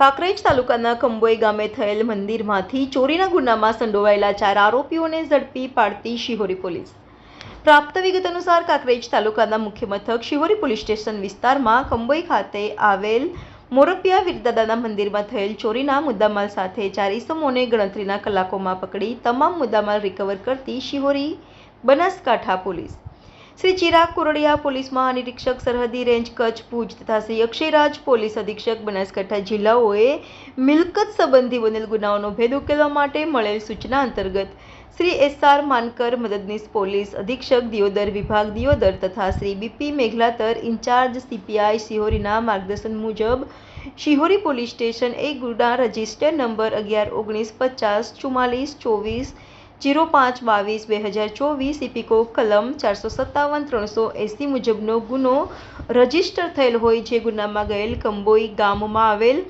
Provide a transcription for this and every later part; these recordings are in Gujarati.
કાંકરેજ તાલુકાના કંબોઈ ગામે થયેલ મંદિરમાંથી ચોરીના ગુનામાં સંડોવાયેલા ચાર આરોપીઓને ઝડપી પાડતી શિહોરી પોલીસ. પ્રાપ્ત વિગત અનુસાર કાંકરેજ તાલુકાના મુખ્ય મથક શિહોરી પોલીસ સ્ટેશન વિસ્તારમાં કંબોઈ ખાતે આવેલ મોરપિયા વીરદાદાના મંદિરમાં થયેલ ચોરીના મુદ્દામાલ સાથે ચાર ઇસમોને ગણતરીના કલાકોમાં પકડી તમામ મુદ્દામાલ રિકવર કરતી શિહોરી બનાસકાંઠા પોલીસ. શ્રી ચિરાગ કોરડિયા પોલીસ મહાનિરીક્ષક સરહદી રેન્જ કચ્છ ભુજ તથા શ્રી અક્ષયરાજ પોલીસ અધિક્ષક બનાસકાંઠા જિલ્લાઓએ મિલકત સંબંધી બનેલ ગુનાઓનો ભેદ ઉકેલવા માટે મળેલ સૂચના અંતર્ગત શ્રી એસ આર માનકર મદદનીશ પોલીસ અધિક્ષક દિયોદર વિભાગ દિયોદર તથા Shri BP Meghlatar incharge CPI શિહોરીના માર્ગદર્શન મુજબ શિહોરી પોલીસ સ્ટેશન એ ગુના રજિસ્ટર નંબર અગિયાર ઓગણીસ પચાસ ચુમ્માલીસ ચોવીસ જીરો પાંચ બાવીસ બે હજાર ચોવીસ ઇપિકો કલમ ચારસો સત્તાવન ત્રણસો એંસી મુજબનો ગુનો રજિસ્ટર થયેલ હોય જે ગુનામાં ગયેલ કંબોઈ ગામમાં આવેલ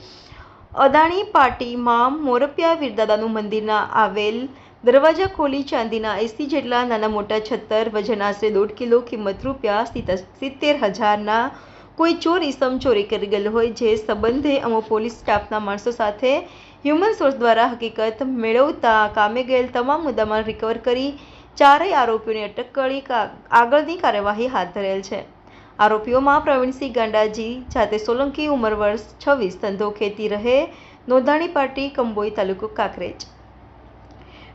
અદાણી પાર્ટીમાં મોરપિયા વીરદાદાનું મંદિરના આવેલ દરવાજા ખોલી ચાંદીના એંસી જેટલા નાના મોટા છત્તર વજન આશરે દોઢ કિલો કિંમત રૂપિયા સિત્ત- સિત્તેર હજારના કોઈ ચોર સમચોરી કરી ગયેલો હોય જે સંબંધે અમો પોલીસ સ્ટાફના માણસો સાથે હ્યુમન સોર્સ દ્વારા હકીકત મેળવતા કામે ગયેલ તમામ મુદ્દામાં રિકવર કરી ચારેય આરોપીઓની અટક કરી આગળની કાર્યવાહી હાથ ધરેલ છે. આરોપીઓમાં પ્રવીણસિંહ ગાંડાજી, જાતે સોલંકી, ઉંમર વર્ષ છવ્વીસ, ધંધો ખેતી રહે, નોંધાણી પાર્ટી કંબોઈ તાલુકો કાંકરેજ.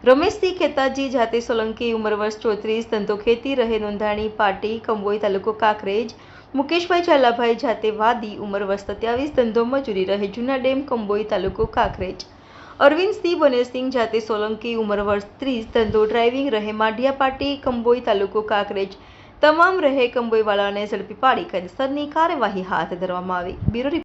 રમેશસિંહ ખેતાજી, જાતે સોલંકી, ઉંમર વર્ષ ચોત્રીસ, ધંધો ખેતી, રહે નોંધાણી, પાટી, કંબોઈ, તાલુકો કાંકરેજ. મુકેશભાઈ ઝાલાભાઈ, જાતે વાદી, ઉંમર વર્ષ સત્યાવીસ, ધંધો મજૂરી, રહે જૂના ડેમ, કંબોઈ, તાલુકો કાંકરેજ. અરવિંદસિંહ બનેરસિંહ, જાતે સોલંકી, ઉંમર વર્ષ ત્રીસ, ધંધો ડ્રાઇવિંગ, રહે માઢિયા પાટી, કંબોઈ, તાલુકો કાંકરેજ. તમામ રહે કંબોઈવાળાને ઝડપી પાડી કાયદેસરની કાર્યવાહી હાથ ધરવામાં આવી? બ્યુરો